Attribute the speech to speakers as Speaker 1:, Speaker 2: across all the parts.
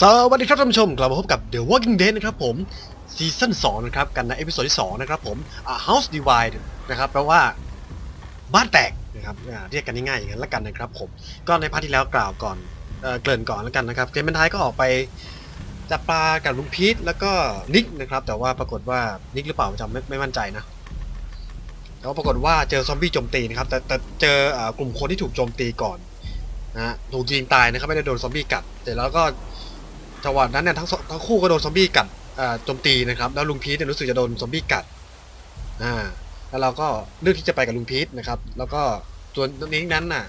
Speaker 1: สวัสดีครับท่านผู้ชมกลับมาพบกับ The Walking Dead นะครับผมซีซั่น2นะครับกันในเอพิโซดที่2นะครับผมอ่า House Divide นะครับแปลว่าบ้านแตกนะครับอ่าเรียกกันง่ายๆอย่างนั้นละกันนะครับผมก็ในพาร์ทที่แล้วกล่าวก่อนเออเกริ่นก่อนแล้วกันนะครับเกมเป็นท้ายก็ออกไปจับปลากับลุงพีทแล้วก็นิกนะครับแต่ว่าปรากฏว่านิกหรือเปล่าจำไม่ไม่มั่นใจนะแต่ว่าปรากฏว่าเจอซอมบี้โจมตีนะครับแต่แต่เจออกลุ่มคนที่ถูกโจมตีก่อนนะฮะถูกยิงตายนะครับไม่ได้โดนซอมบี้กัดแต่แล้วก็ จังหวะนั้นเนี่ยทั้งสองทั้งคู่ก็โดนซอมบี้กัดอ่าโจมตีนะครับ แล้วลุงพีทเนี่ยรู้สึกจะโดนซอมบี้กัดอ่าแล้วเราก็เลือกที่จะไปกับลุงพีทนะครับ แล้วก็ส่วนนี้นั้นน่ะ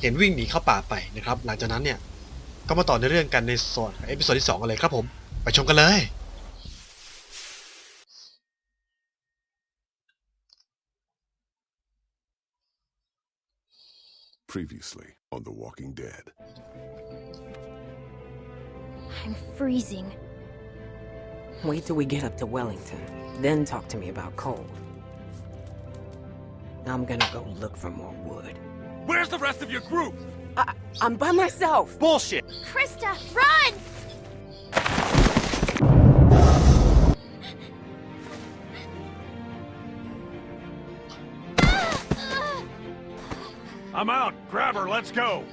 Speaker 1: เห็นวิ่งหนีเข้าป่าไปนะครับ หลังจากนั้นเนี่ยก็มาต่อในเรื่องกันในส่วนเอพิโซดที่สองกันเลยครับผม ไปชมกันเลย
Speaker 2: Previously on The Walking Dead.
Speaker 3: I'm freezing.
Speaker 4: Wait till we get up to Wellington, then talk to me about cold. I'm gonna go look for more wood.
Speaker 5: Where's the rest of your group?
Speaker 4: I, I'm by myself.
Speaker 5: Bullshit!
Speaker 3: Krista, run!
Speaker 5: I'm out. Grab her. Let's go.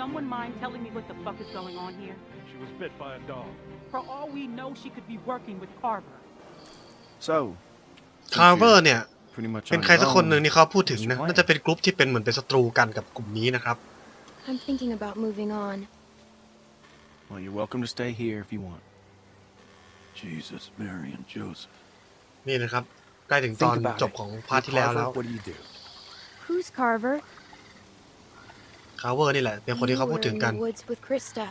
Speaker 6: Someone mind telling me what the fuck is going on here?
Speaker 5: She was bit by a dog.
Speaker 6: For all we know, she could be working with Carver.
Speaker 7: So,
Speaker 1: คาร์เวอร์เนี่ย
Speaker 7: pretty much
Speaker 1: เป็น
Speaker 7: on
Speaker 1: ใคร
Speaker 7: your
Speaker 1: สักคนหนึ่ง
Speaker 7: own.
Speaker 1: ที่เขาพูดถึงนะ น่าจะเป็นกลุ่มที่เป็นเหมือนเป็นศัตรูกันกับกลุ่มนี้นะครับ
Speaker 3: I'm thinking about moving on.
Speaker 7: Well, you're welcome to stay here if you want.
Speaker 5: Jesus, Mary and Joseph.
Speaker 1: นี่นะครับใกล้ถึงตอน
Speaker 7: Think about
Speaker 1: จ
Speaker 7: it.
Speaker 1: บของพาร์ทที่แล้วแล้ว
Speaker 7: What do you do?
Speaker 3: Who's Carver?
Speaker 1: คาร์เวอร์นี่แหละ เป็นคนที่เขาพูดถึงกัน
Speaker 3: You were in the woods with Krista.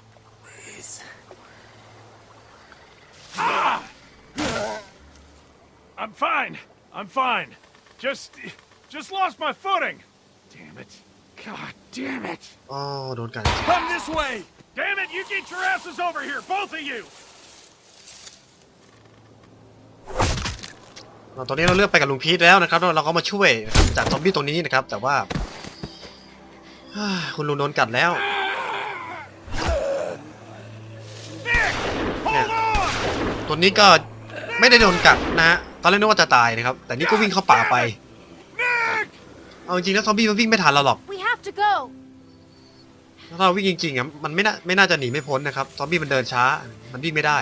Speaker 5: I'm fine. I'm fine. Just. just lost my footing. Damn it. God damn it.
Speaker 1: อ๋อโดนกัน
Speaker 5: Come this way! Damn it, you get your asses over here, both of you!
Speaker 1: อ่าตอนนี้เราเลือกไปกับลุงพีทแล้วนะครับแล้วเราก็มาช่วยจากซอมบี้ตรงนี้นะครับ แต่ว่าฮ่า คุณลุงโดนกัดแล้ว
Speaker 5: Nick! Hold on!
Speaker 1: ตัวนี้ก็ไม่ได้โดนกัดนะฮะตอนแรกนึกว่าจะตายนะครับ แต่นี่ก็วิ่งเข้าป่าไป
Speaker 5: Nick!
Speaker 1: เอาจริงๆแล้วซอมบี้มันวิ่งไม่ทันเราหรอก
Speaker 3: We have to go.
Speaker 1: ถ้าเราวิ่งจริงๆอะมันไม่น่าไม่น่าจะหนีไม่พ้นนะครับซอมบี้มันเดินช้า มันวิ่งไม่ได้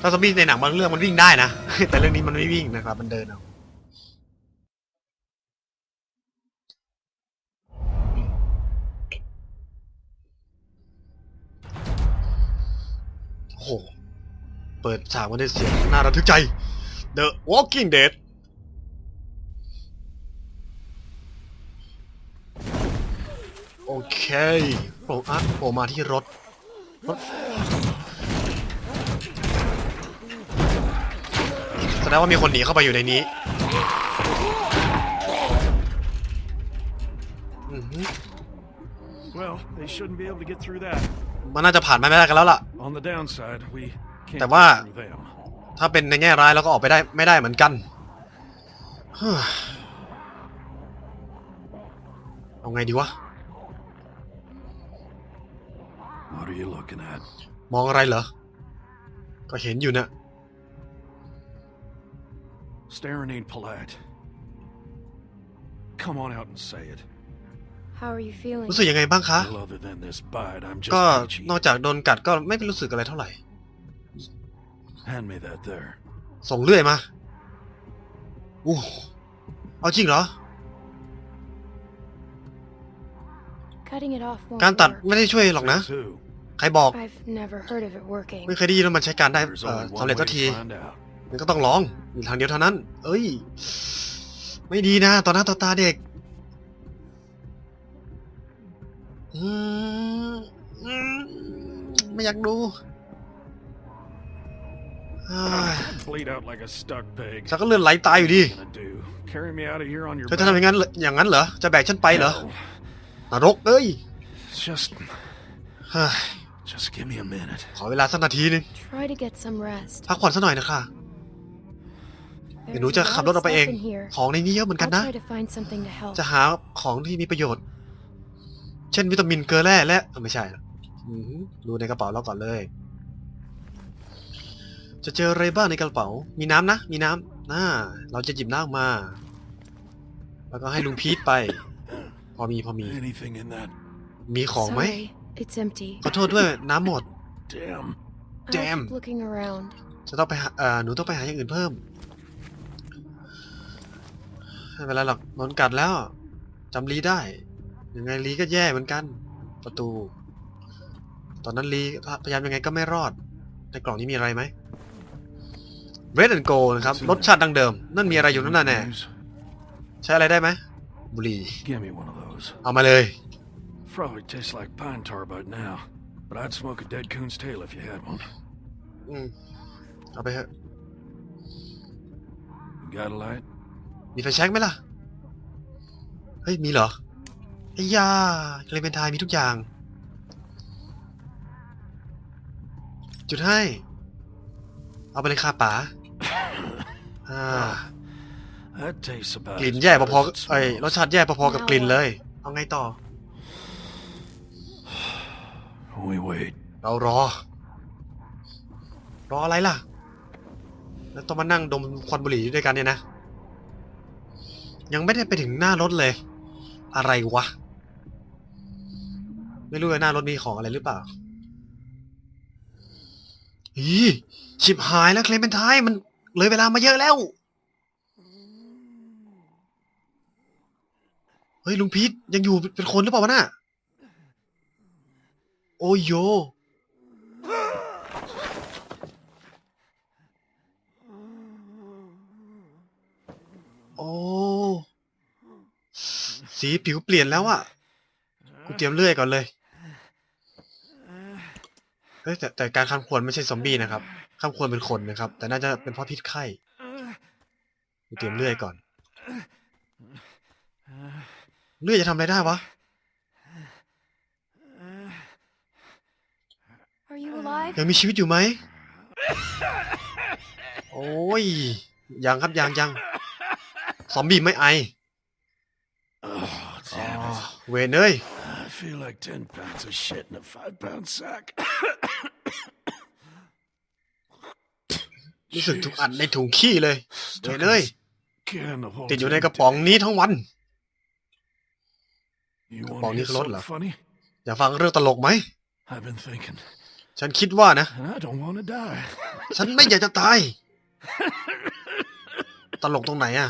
Speaker 1: ถ้าซอมบี้ในหนังบางเรื่องมันวิ่งได้นะ แต่เรื่องนี้มันไม่วิ่งนะครับ มันเดินเอา โอ้โห เปิดฉากมาด้วยเสียงน่าระทึกใจ The Walking Dead โอเคโผล่อะโผล่มาที่รถรถแสดงว่ามีคนหนีเข้าไปอยู่ในนี้อือหือ
Speaker 5: Well, they shouldn't be able to get through that.
Speaker 1: มันน่าจะผ่านมาไม่ได้กันแล้วล่ะ
Speaker 5: On the downside, we can't
Speaker 1: แต่ว่า
Speaker 5: get through them.
Speaker 1: ถ้าเป็นในแง่ร้ายเราก็ออกไปได้ไม่ได้เหมือนกันเฮ้ยเอาไงดีวะ
Speaker 5: What are you looking at?
Speaker 1: มองอะไรเหรอ ก็เห็นอยู่นะ
Speaker 5: Staring ain't polite. Come on out and say it.
Speaker 1: รู้สึกยังไงบ้างคะ
Speaker 5: Well, other than this bite, I'm just
Speaker 1: ก็
Speaker 5: itchy.
Speaker 1: นอกจากโดนกัดก็ไม่รู้สึกอะไรเท่าไหร่
Speaker 5: Hand me that there.
Speaker 1: ส่งเลื่อยมาอู้เอาจริงเหรอ
Speaker 3: Cutting it off won't
Speaker 1: การตัด
Speaker 3: work.
Speaker 1: ไม่ได้ช่วยหรอกนะ
Speaker 5: Says who?
Speaker 1: ใครบอก
Speaker 3: I've never heard of it working.
Speaker 1: ไม่เคยได้ยินว่ามันใช้การได้
Speaker 5: There's
Speaker 1: เอ่อ
Speaker 5: only
Speaker 1: สำ
Speaker 5: one
Speaker 1: เร็จ
Speaker 5: way
Speaker 1: สักที
Speaker 5: to find out.
Speaker 1: มันก็ต้องลองมีทางเดียวเท่านั้น เอ้ย ไม่ดีนะ ต่อหน้าต่อตาเด็ก อืมอืมไม่อยากดูเอ้ย
Speaker 5: Bleed out like a stuck pig.
Speaker 1: ฉันก็เลือดไหลตายอยู่ดี
Speaker 5: What are you gonna do? Carry me out of here on your
Speaker 1: เธอจะทำอย่างนั้นเหรออย่างนั้นเหรอ จะแบกฉันไปเหรอ
Speaker 5: Hell,
Speaker 1: นรกเอ้ย
Speaker 5: Just,
Speaker 1: เฮ้ย
Speaker 5: just give me a minute.
Speaker 1: ขอเวลาสักนาทีหนึง
Speaker 3: Try to get some rest.
Speaker 1: พักผ่อนสักหน่อยนะคะเดี๋ยวหนู
Speaker 3: There's
Speaker 1: จะ
Speaker 3: a
Speaker 1: ขับ
Speaker 3: lot
Speaker 1: ร
Speaker 3: of
Speaker 1: ถออกไปเอง
Speaker 3: stuff in here.
Speaker 1: ของในนี้เยอะเหมือนกัน
Speaker 3: I'll
Speaker 1: นะ
Speaker 3: try to find something to help.
Speaker 1: จะหาของที่มีประโยชน์ เช่นวิตามินเกลือแร่และเอ้าไม่ใช่อือหือดูในกระเป๋าเราก่อนเลย จะเจออะไรบ้างในกระเป๋า มีน้ำนะ มีน้ำน่าเราจะหยิบน้ำออกมา แล้วก็ให้ลุงพีทไป พอมีพอมี
Speaker 5: Anything in that?
Speaker 1: มีของไหม
Speaker 3: Sorry, it's empty.
Speaker 1: ขอโทษด้วยน้ำหมด
Speaker 5: Damn.
Speaker 3: I'll
Speaker 1: Damn.
Speaker 3: keep looking around.
Speaker 1: จะต้องไปหาเอ่อหนูต้องไปหาอย่างอื่นเพิ่มไม่เป็นไรหรอกโดนกัดแล้วจำลีได้ ยังไงลีก็แย่เหมือนกัน ประตู ตอนนั้นลีพยายามยังไงก็ไม่รอด ในกล่องนี้มีอะไรไหม Red and Gold นะครับรสชาติดังเดิม นั่นมีอะไรอยู่นั่นน่ะแน่ใช้อะไรได้ไหมบุหรี่
Speaker 5: Give me one of those.
Speaker 1: เอามาเลย
Speaker 5: Probably tastes like pine tar about now, but I'd smoke a dead coon's tail if you had one.
Speaker 1: อืมเอาไปเถอะ
Speaker 5: You got a light?
Speaker 1: มีไฟแช็กไหมล่ะ เฮ้ย มีเหรอ ไอ้ยาเคลเมนไทน์มีทุกอย่าง จุดให้ เอาไปเลยค่ะป๋าอ่า
Speaker 5: That tastes about
Speaker 1: กลิ่น
Speaker 5: as
Speaker 1: แย่
Speaker 5: bad
Speaker 1: พอ
Speaker 5: as
Speaker 1: ๆ
Speaker 5: it
Speaker 1: ไอ้ยรส
Speaker 5: smells.
Speaker 1: ชาติแย่พอๆกับกลิ่นเลย เอาไงต่อ
Speaker 5: We wait.
Speaker 1: เรารอ รออะไรล่ะ แล้วต้องมานั่งดมควันบุหรี่ด้วยกันเนี่ยนะ ยังไม่ได้ไปถึงหน้ารถเลย อะไรวะ ไม่รู้ว่าหน้ารถมีของอะไรหรือเปล่าอีชิบหายแล้วเคลมเป็นท้ายมันเลยเวลามาเยอะแล้ว เฮ้ยลุงพีทยังอยู่เป็นคนหรือเปล่าวะน่ะ โอ้ยโย โอ้ สีผิวเปลี่ยนแล้วอะกูเตรียมเลื่อยก่อนเลย เฮ้ยแต่แต่การคำควรไม่ใช่ซอมบี้นะครับคำควรเป็นคนนะครับ แต่น่าจะเป็นเพราะพิษไข้กูเตรียมเลื่อยก่อน เลื่อยจะทำอะไรได้วะ
Speaker 3: Are you alive?
Speaker 1: ยังมีชีวิตอยู่ไหม โอ้ย ยังครับยังยังซอมบี้ไม่ไอ
Speaker 5: Oh,
Speaker 1: อ๋อ
Speaker 5: damn it.
Speaker 1: เวนเอ้ย
Speaker 5: I feel like 10 pounds of shit in a 5 pound sack.
Speaker 1: รู้สึกถูกอัดในถุงขี้เลย
Speaker 5: Stuck
Speaker 1: เวน
Speaker 5: in
Speaker 1: เอ้ย
Speaker 5: this can the whole
Speaker 1: ติดอยู่ใน
Speaker 5: damn
Speaker 1: กระป๋อง
Speaker 5: day.
Speaker 1: นี้ทั้งวัน
Speaker 5: You
Speaker 1: กระ
Speaker 5: want
Speaker 1: ป๋อง
Speaker 5: to
Speaker 1: นี้
Speaker 5: hear
Speaker 1: คือรถ
Speaker 5: something
Speaker 1: เหรอ
Speaker 5: funny?
Speaker 1: อยากฟังเรื่องตลกไหม
Speaker 5: I've been thinking,
Speaker 1: ฉันคิดว่านะ
Speaker 5: and I don't want to die.
Speaker 1: ฉันไม่อยากจะตาย ตลกตรงไหนอะ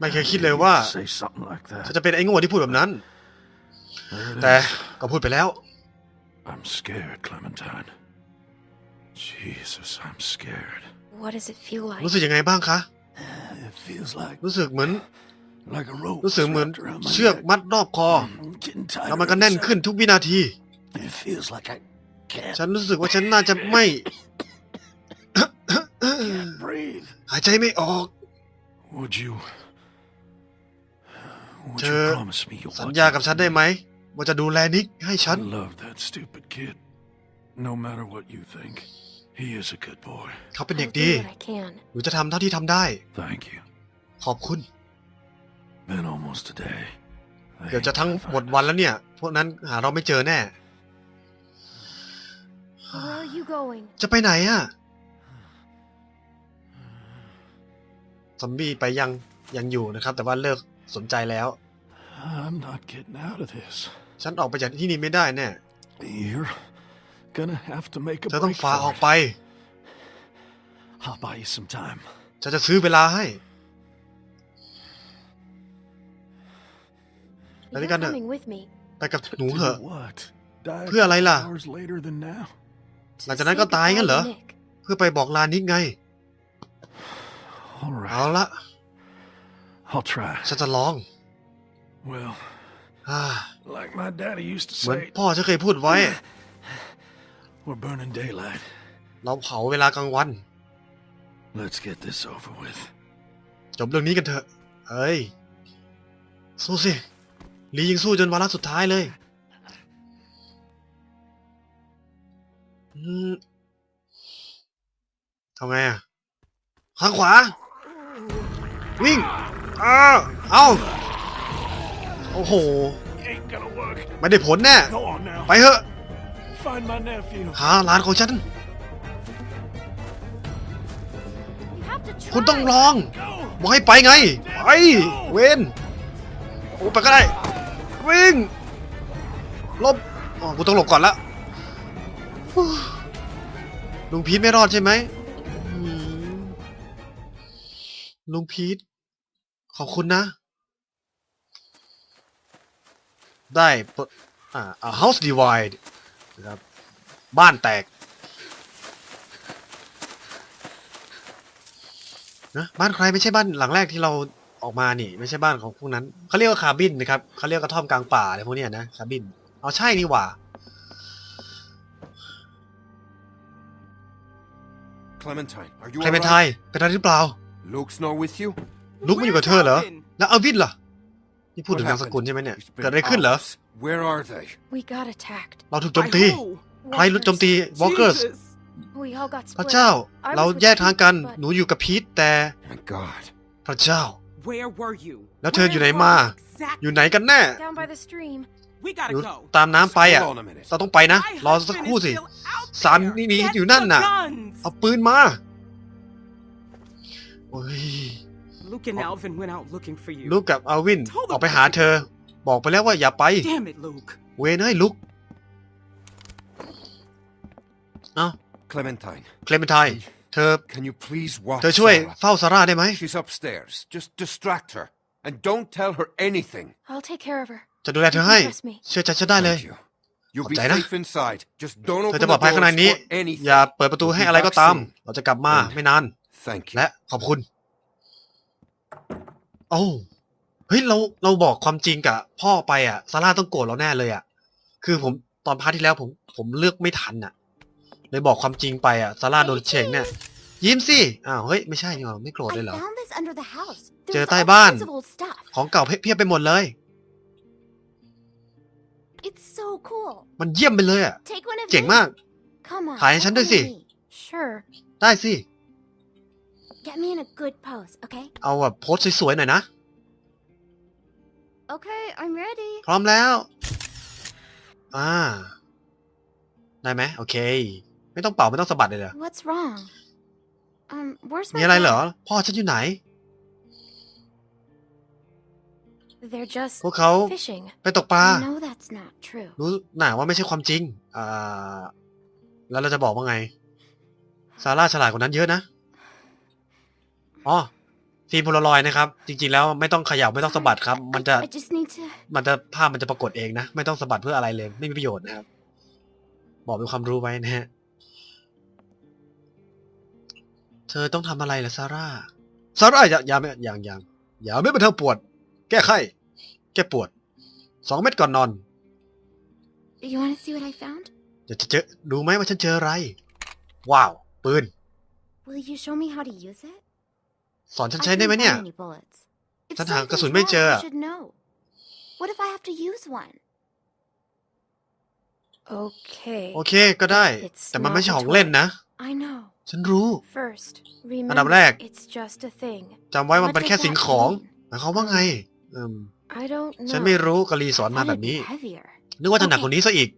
Speaker 1: ไม่เคย
Speaker 5: kind
Speaker 1: คิด
Speaker 5: of
Speaker 1: เลย
Speaker 5: idiot
Speaker 1: ว่า
Speaker 5: to say something like
Speaker 1: ฉัน
Speaker 5: that.
Speaker 1: จะเป็นไอ้โง่ที่พูดแบบนั้น
Speaker 5: There it
Speaker 1: แต่
Speaker 5: is.
Speaker 1: ก็พูดไปแล้ว
Speaker 5: I'm scared, Clementine. Jesus, I'm scared.
Speaker 3: What does it feel like?
Speaker 1: รู้สึกยังไงบ้างคะ
Speaker 5: It feels like
Speaker 1: รู้สึกเหมือน
Speaker 5: like a rope
Speaker 1: รู้สึกเหมือน
Speaker 5: wrapped around my
Speaker 1: เชือก
Speaker 5: neck.
Speaker 1: มัดรอบคอ
Speaker 5: I'm getting
Speaker 1: แล้ว
Speaker 5: tighter
Speaker 1: มันก็แน่น
Speaker 5: every
Speaker 1: ขึ้น
Speaker 5: second.
Speaker 1: ทุกวินาที
Speaker 5: It feels like I can't,
Speaker 1: ฉันรู้สึกว่าฉันน่าจะไม่
Speaker 5: can't breathe.
Speaker 1: หายใจไม่ออก
Speaker 5: Would you? Would
Speaker 1: เธ
Speaker 5: you
Speaker 1: อ
Speaker 5: promise me you'll
Speaker 1: สัญ
Speaker 5: watch
Speaker 1: ญา
Speaker 5: out
Speaker 1: กับ
Speaker 5: for
Speaker 1: ฉันได้
Speaker 5: me?
Speaker 1: ไหมว่าจะดูแลนิกให้ฉัน
Speaker 5: I love that stupid kid. No matter what you think, he is a good boy.
Speaker 1: เขาเป็นเด็
Speaker 3: I'll
Speaker 1: กดี
Speaker 3: do what I can.
Speaker 1: หนูจะทำเท่าที่ทำได้
Speaker 5: Thank you.
Speaker 1: ขอบคุณ
Speaker 5: Been almost a day. They
Speaker 1: เดี๋ยวจะ
Speaker 5: ain't
Speaker 1: ทั้ง
Speaker 5: gonna
Speaker 1: หมด
Speaker 5: find
Speaker 1: วัน
Speaker 5: us.
Speaker 1: แล้วเนี่ย พวกนั้นหาเราไม่เจอแน่
Speaker 3: Where are you going?
Speaker 1: จะไปไหนอะ ซอมบี้ไปยังยังอยู่นะครับ แต่ว่าเลิกสนใจแล้ว
Speaker 5: I'm not getting out of this.
Speaker 1: ฉันออกไปจากที่นี่ไม่ได้แน่
Speaker 5: You're gonna have to make a
Speaker 1: เธอต้อง
Speaker 5: break
Speaker 1: ฝ่า
Speaker 5: for
Speaker 1: ออก
Speaker 5: it.
Speaker 1: ไป
Speaker 5: I'll buy you some time.
Speaker 1: ฉันจะซื้อเวลาให้
Speaker 3: You're
Speaker 1: Ready, Ganda?
Speaker 3: coming with me.
Speaker 1: ไปกับหนู
Speaker 5: Do
Speaker 1: เถอะ
Speaker 5: what? Die
Speaker 1: เพื่ออะไรล่ะ
Speaker 5: hours later than now?
Speaker 3: To
Speaker 1: หลังจากนั้นก็
Speaker 3: say
Speaker 1: ตายงั้นเหรอ
Speaker 3: goodbye to Nick.
Speaker 1: เพื่อไปบอกลานิกไง
Speaker 5: All
Speaker 1: เอา
Speaker 5: right.
Speaker 1: ละ
Speaker 5: I'll try.
Speaker 1: ฉันจะลอง
Speaker 5: Well,
Speaker 1: อ่า
Speaker 5: like my daddy used to
Speaker 1: เหมือน
Speaker 5: say,
Speaker 1: พ่อฉันเคยพูดไว้
Speaker 5: we're burning daylight.
Speaker 1: เราเผาเวลากลางวัน
Speaker 5: Let's get this over with.
Speaker 1: จบเรื่องนี้กันเถอะ เอ้ย สู้สิลียิงสู้จนวาระสุดท้ายเลยอืมทำไงอะ ข้างขวา วิ่งอ้าวเอ้าโอ้โห ไม่ได้ผลแน่ ไปเถอะหาหลานของฉัน คุณต้องลองบอกให้ไปไง ไป เวนโอ้ไปก็ได้ วิ่งหลบอ๋อกูต้องหลบก่อนละลุงพีทไม่รอดใช่ไหมลุงพีท ขอบคุณนะ ได้ปลดอ่าอ่า house divide นะครับ บ้านแตก นะ บ้านใครไม่ใช่บ้านหลังแรกที่เราออกมานี่ ไม่ใช่บ้านของพวกนั้น เขาเรียกว่าคาบินนะครับเขาเรียกกระท่อมกลางป่าอะไรพวกเนี้ยนะ คาบิน เอาใช่นี่หว่า
Speaker 2: Clementine, are you
Speaker 1: ใครเป็นไท
Speaker 2: alright?
Speaker 1: ยเป็นอะไรหรือเปล่า
Speaker 2: Luke's not with you?
Speaker 1: ลุกมาอยู่กับเธอเหรอ
Speaker 6: Where's Alvin?
Speaker 1: แล้วอาวินล่ะ นี่พูด
Speaker 2: What
Speaker 1: ถึงนามสกุล
Speaker 2: happened?
Speaker 1: ใช่ไหมเนี่ย
Speaker 2: It's
Speaker 1: เกิด
Speaker 2: been
Speaker 1: อะไรขึ้นเหรอ
Speaker 2: hours. Where are they?
Speaker 3: We got attacked.
Speaker 1: เราถูกโจมตี
Speaker 6: By who?
Speaker 1: ใครรู้โจมตี วอลเกอร์ส
Speaker 6: Jesus.
Speaker 3: We all got
Speaker 1: พระ
Speaker 3: split.
Speaker 1: เจ้า
Speaker 3: I was
Speaker 1: เรา
Speaker 3: with
Speaker 1: แยกทางกัน
Speaker 3: Pete, but
Speaker 1: หนูอยู่กับพีทแต่
Speaker 2: Thank God.
Speaker 1: พระเจ้า
Speaker 6: Where were you?
Speaker 1: แล้วเธออยู่ไหน
Speaker 6: Where
Speaker 1: มา
Speaker 6: were you exactly?
Speaker 1: อยู่ไหนกันแน่
Speaker 3: Down by the stream.
Speaker 6: We
Speaker 1: ห
Speaker 6: gotta
Speaker 1: นู
Speaker 6: go.
Speaker 1: ตามน้ำไปอะ
Speaker 2: Hold on a minute.
Speaker 1: เราต้องไปนะ
Speaker 6: My
Speaker 1: รอสัก
Speaker 6: husband
Speaker 1: ครู่
Speaker 6: is
Speaker 1: สิ
Speaker 6: still out
Speaker 1: สาม
Speaker 6: there.
Speaker 1: นี่หนี
Speaker 6: Get
Speaker 1: อยู่นั่น
Speaker 6: the
Speaker 1: น่ะ
Speaker 6: guns.
Speaker 1: เอาปืนมา โอ้ย
Speaker 6: Luke and Alvin went out looking for you.
Speaker 1: ลูกกับอาวินออกไปหาเธอ บอกไปแล้วว่าอย่าไป
Speaker 6: Damn it, Luke.
Speaker 1: เวนให้ลุกเอ้า
Speaker 2: Clementine,
Speaker 1: เคลเมนไทน์เธอ
Speaker 2: can you please watch
Speaker 1: เธอช่วย
Speaker 2: Sarah?
Speaker 1: เฝ้าซาร่าได้ไหม
Speaker 2: She's upstairs. Just distract her. And don't tell her anything.
Speaker 3: I'll take care of her.
Speaker 1: จะดูแลเธอให้
Speaker 3: Trust me.
Speaker 1: เชื่อใจฉันได้เลย
Speaker 2: Thank you. You'll be
Speaker 1: ขอบใจนะ
Speaker 2: safe inside. Just don't
Speaker 1: เธอ
Speaker 2: open
Speaker 1: จะ
Speaker 2: the
Speaker 1: ปลอดภัยข้างใน
Speaker 2: doors
Speaker 1: นี้
Speaker 2: or anything.
Speaker 1: อย่าเปิดประตูให้อะไรก็ตาม เราจะกลับมาไม่นาน
Speaker 2: Thank you.
Speaker 1: และขอบคุณ โอ้าเฮ้ยเราเราบอกความจริงกับพ่อไปอะซาร่าต้องโกรธเราแน่เลยอะ คือผมตอนพาร์ทที่แล้วผมผมเลือกไม่ทันอะ เลยบอกความจริงไปอะซาร่าโดนเฉงเนี่ยยิ้มสิอ้าวเฮ้ยไม่ใช่นี่หว่าไม่โกรธเลยเหรอ
Speaker 3: found this under the house.
Speaker 1: เจอใต้บ้าน
Speaker 3: of old stuff.
Speaker 1: ของเก่าเพียบไปหมดเลย
Speaker 3: It's so cool.
Speaker 1: มันเยี่ยมไปเลยอะ
Speaker 3: Take one of
Speaker 1: เจ๋ง
Speaker 3: these.
Speaker 1: มาก
Speaker 3: Come on.
Speaker 1: ถ่ายให้ฉันด้วยสิ
Speaker 3: follow me. Sure.
Speaker 1: ได้สิ
Speaker 3: Get me in a good pose, okay?
Speaker 1: เอาแบบโพสสวยๆหน่อยนะ
Speaker 3: Okay, I'm ready.
Speaker 1: พร้อมแล้ว อ่า ได้ไหมโอเค ไม่ต้องเป่าไม่ต้องสะบัดเลยเหรอ
Speaker 3: What's wrong? Um, where's my
Speaker 1: มีอะไรเหรอ
Speaker 3: dad?
Speaker 1: พ่อฉันอยู่ไหน
Speaker 3: They're just
Speaker 1: พวกเขา
Speaker 3: fishing.
Speaker 1: ไปตกปลา
Speaker 3: I know that's not true.
Speaker 1: รู้หนาว่าไม่ใช่ความจริง อ่า แล้วเราจะบอกว่าไง ซาร่าฉลาดกว่านั้นเยอะนะ อ๋อฟิล์มโพลารอยด์นะครับ จริงๆแล้วไม่ต้องเขยับไม่ต้องสะบัดครับ
Speaker 3: I-
Speaker 1: มันจะ
Speaker 3: I just need to.
Speaker 1: มันจะภาพมันจะปรากฏเองนะ ไม่ต้องสะบัดเพื่ออะไรเลย ไม่มีประโยชน์นะครับ บอกเป็นความรู้ไว้นะฮะ เธอต้องทำอะไรล่ะซาร่า ซาร่าอย่าอย่าไม่อย่างอย่างอย่าไม่เป็นทางปวด แก้ไข้ แก้ปวด สองเม็ดก่อนนอน
Speaker 3: You want to see what I found?
Speaker 1: เดี๋ยวจะเจอดูไหมว่าฉันเจออะไร ว้าว ปืน
Speaker 3: Will you show me how to use it?
Speaker 1: สอนฉัน
Speaker 3: I
Speaker 1: ใช้ได้ไหม
Speaker 3: couldn't
Speaker 1: เนี่ย
Speaker 3: find any bullets. If
Speaker 1: ฉันหากระ
Speaker 3: something's
Speaker 1: สุนไม่
Speaker 3: wrong,
Speaker 1: เจอ
Speaker 3: I
Speaker 1: อะ
Speaker 3: should know. What if I have to use one? Okay.
Speaker 1: โอเคก็ได้
Speaker 3: It's
Speaker 1: แต่มันไม่ใช่
Speaker 3: not a
Speaker 1: ของเล่นนะ
Speaker 3: I know.
Speaker 1: ฉันรู้
Speaker 3: First,
Speaker 1: อันดับ
Speaker 3: remember,
Speaker 1: แรก
Speaker 3: it's just a thing.
Speaker 1: จำไว้มัน
Speaker 3: What
Speaker 1: เป็น
Speaker 3: does
Speaker 1: แค่
Speaker 3: that
Speaker 1: สิ่งของ
Speaker 3: mean?
Speaker 1: หมายความว่าไงอืม
Speaker 3: I don't
Speaker 1: ฉัน
Speaker 3: know.
Speaker 1: ไม่รู้กะลีสอน
Speaker 3: I
Speaker 1: มา
Speaker 3: thought
Speaker 1: แบ
Speaker 3: it'd
Speaker 1: บนี้
Speaker 3: be heavier.
Speaker 1: นึกว่าจะหนักกว่านี้ซะอีก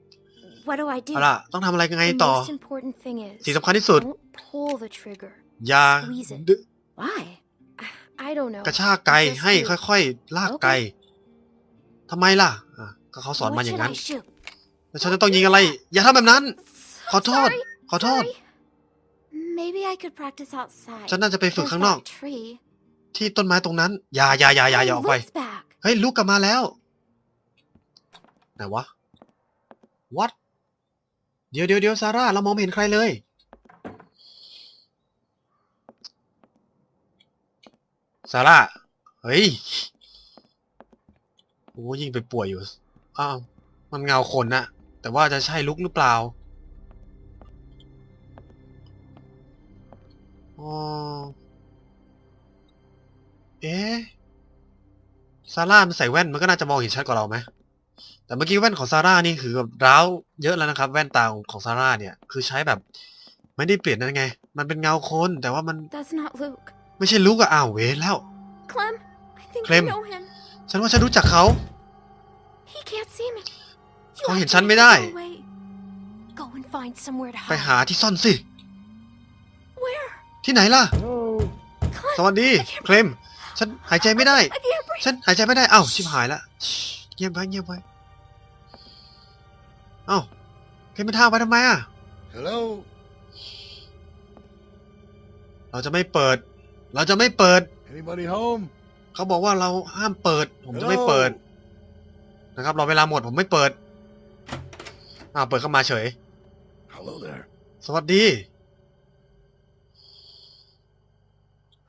Speaker 3: What do I do?
Speaker 1: เอาล่ะต้องทำอะไรกันไง
Speaker 3: The
Speaker 1: ต่อ
Speaker 3: most important thing is
Speaker 1: สิ่งสำคัญที่สุด
Speaker 3: don't pull the trigger.
Speaker 1: อย่า
Speaker 3: Squeeze it.
Speaker 1: ดึ
Speaker 3: Why? I don't know.
Speaker 1: กระชากไก
Speaker 3: Just
Speaker 1: ให้
Speaker 3: do.
Speaker 1: ค่อยๆ ลากไก
Speaker 3: Okay.
Speaker 1: ทำไมล่ะอะก็เขาสอนมา
Speaker 3: What
Speaker 1: อย่าง
Speaker 3: should
Speaker 1: นั้น
Speaker 3: I shoot?
Speaker 1: แล้วฉันจะต้องยิงอะไร อย่าทำแบบนั้น ขอโทษ
Speaker 3: Sorry,
Speaker 1: ขอโทษ
Speaker 3: sorry. Maybe I could practice outside.
Speaker 1: ฉันน่าจะไปฝึก
Speaker 3: There's
Speaker 1: ข้างนอก
Speaker 3: that tree.
Speaker 1: ที่ต้นไม้ตรงนั้น อย่าอย่าอย่าอย่าอย่าอ
Speaker 3: Oh,
Speaker 1: อกไป
Speaker 3: Luke's back.
Speaker 1: เฮ้ย ลูกกลับมาแล้ว ไหนวะ what เดี๋ยวเดี๋ยวเดี๋ยวซาร่า เรามองไม่เห็นใครเลย ซาร่า เฮ้ยโอ้ยิงไปป่วยอยู่ อ้าว มันเงาคนนะ แต่ว่าจะใช่ลุกหรือเปล่าอ๋อเอ๊ะซาร่ามันใส่แว่นมันก็น่าจะมองเห็นชัดกว่าเราไหมแต่เมื่อกี้แว่นของซาร่านี่คือแบบร้าวเยอะแล้วนะครับ แว่นตาของซาร่าเนี่ย คือใช้แบบ ไม่ได้เปลี่ยนนั่นไง มันเป็นเงาคนแต่ว่ามัน
Speaker 3: That's not Luke.
Speaker 1: ไม่ใช่ลุกอะอ้าวเวนแล้ว
Speaker 3: Clem, I I think
Speaker 1: Clem.
Speaker 3: I know him.
Speaker 1: ฉันว่าฉันรู้จักเขา
Speaker 3: He can't see me. You
Speaker 1: เขาเห็น
Speaker 3: have
Speaker 1: ฉัน
Speaker 3: to
Speaker 1: ไม่ได้
Speaker 3: go away. Go and find somewhere to
Speaker 1: ไป
Speaker 3: hide.
Speaker 1: หาที่ซ่อนสิ
Speaker 3: Where?
Speaker 1: ที่ไหนล่ะ
Speaker 3: Clem,
Speaker 1: สวัสดี เคลม ฉันหายใจไม่ได้
Speaker 3: I can't breathe.
Speaker 1: ฉันหายใจไม่ได้เอ้าชิบหายละชิเงียบไว้เงียบไว้เอ้าเคลมไปท่าไว้ทำไมอะ
Speaker 2: Hello?
Speaker 1: เราจะไม่เปิด เราจะไม่เปิด
Speaker 2: Anybody home?
Speaker 1: เขาบอกว่าเราห้ามเปิด ผมจะไม่เปิด นะครับรอเวลาหมดผมไม่เปิดอ้าวเปิดเข้ามาเฉย
Speaker 2: Hello there.
Speaker 1: สวัสดี